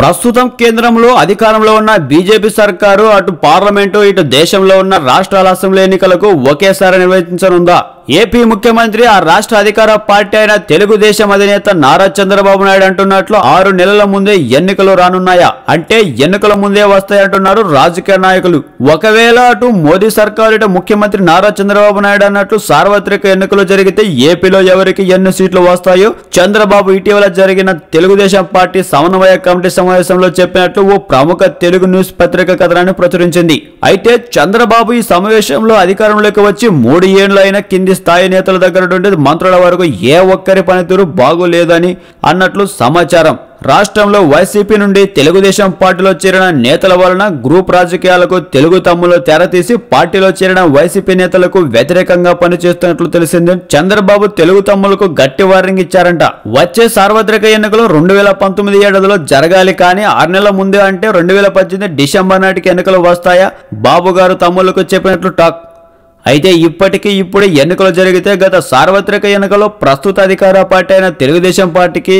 ప్రస్తుతం కేంద్రంలో అధికారంలో ఉన్న బీజేపీ సర్కారు అటు పార్లమెంటు ఇటు దేశంలో ఉన్న రాష్ట్రాల అసెంబ్లీ ఎన్నికలకు ఒకేసారి నిర్వహించనుందా? ఏపీ ముఖ్యమంత్రి ఆ రాష్ట్ర అధికార పార్టీ అయిన తెలుగుదేశం అధినేత నారా చంద్రబాబు నాయుడు అంటున్నట్లు ఆరు నెలల ముందే ఎన్నికలు రానున్నాయా? అంటే ఎన్నికల ముందే వస్తాయంటున్నారు రాజకీయ నాయకులు. ఒకవేళ అటు మోదీ సర్కారు ఇటు ముఖ్యమంత్రి నారా చంద్రబాబు నాయుడు అన్నట్లు సార్వత్రిక ఎన్నికలు జరిగితే ఏపీలో ఎవరికి ఎన్ని సీట్లు వస్తాయో చంద్రబాబు ఇటీవల జరిగిన తెలుగుదేశం పార్టీ సమన్వయ కమిటీ సమావేశంలో చెప్పినట్లు ఓ ప్రముఖ తెలుగు న్యూస్ పత్రిక కథనాన్ని ప్రచురించింది. అయితే చంద్రబాబు ఈ సమావేశంలో అధికారంలోకి వచ్చి మూడు ఏళ్ళైన కింది స్థాయి నేతల దగ్గర నుండి మంత్రుల వరకు ఏ ఒక్కరి పనితీరు బాగోలేదని అన్నట్లు సమాచారం. రాష్ట్రంలో వైసీపీ నుండి తెలుగుదేశం పార్టీలో చేరిన నేతల వలన గ్రూప్ రాజకీయాలకు తెలుగు తమ్ములు తెరతీసి పార్టీలో చేరిన వైసీపీ నేతలకు వ్యతిరేకంగా పనిచేస్తున్నట్లు తెలిసింది. చంద్రబాబు తెలుగు తమ్ములకు గట్టి వార్నింగ్ ఇచ్చారంట. వచ్చే సార్వత్రిక ఎన్నికలు రెండు వేల పంతొమ్మిది ఏడాదిలో జరగాలి కానీ ఆరు నెలల ముందే అంటే రెండు వేల పద్దెనిమిది డిసెంబర్ నాటికి ఎన్నికలు వస్తాయా? బాబు గారు తమ్ములకు చెప్పినట్లు టాక్. అయితే ఇప్పటికీ ఇప్పుడు ఎన్నికలు జరిగితే గత సార్వత్రిక ఎన్నికల్లో ప్రస్తుత అధికార పార్టీ అయిన తెలుగుదేశం పార్టీకి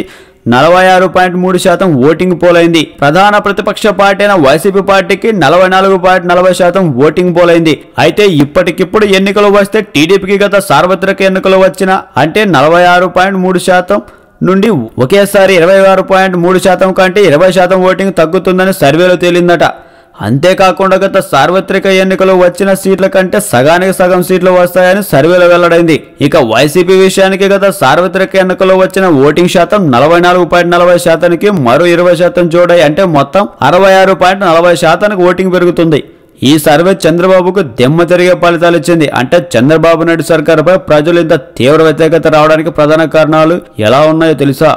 నలభై ఆరు పాయింట్ మూడు శాతం ఓటింగ్ పోలైంది. ప్రధాన ప్రతిపక్ష పార్టీ అయిన వైసీపీ పార్టీకి నలభై నాలుగు పాయింట్ నలభై శాతం ఓటింగ్ పోలైంది. అయితే ఇప్పటికిప్పుడు ఎన్నికలు వస్తే టీడీపీకి గత సార్వత్రిక ఎన్నికలు వచ్చిన అంటే నలభై ఆరు పాయింట్ మూడు శాతం నుండి ఒకేసారి ఇరవై ఆరు పాయింట్ మూడు శాతం కంటే ఇరవై శాతం ఓటింగ్ తగ్గుతుందని సర్వేలో తేలిందట. అంతేకాకుండా గత సార్వత్రిక ఎన్నికలు వచ్చిన సీట్ల కంటే సగానికి సగం సీట్లు వస్తాయని సర్వేలో వెల్లడైంది. ఇక వైసీపీ విషయానికి గత సార్వత్రిక ఎన్నికల్లో వచ్చిన ఓటింగ్ శాతం నలభై నాలుగు పాయింట్ నలభై శాతానికి మరో ఇరవై శాతం జోడాయి అంటే మొత్తం అరవై ఆరు పాయింట్ నలభై శాతానికి ఓటింగ్ పెరుగుతుంది. ఈ సర్వే చంద్రబాబుకు దెమ్మ తిరిగే ఫలితాలు ఇచ్చింది. అంటే చంద్రబాబు నాయుడు సర్కారుపై ప్రజలు ఇంత తీవ్ర వ్యతిరేకత రావడానికి ప్రధాన కారణాలు ఎలా ఉన్నాయో తెలుసా?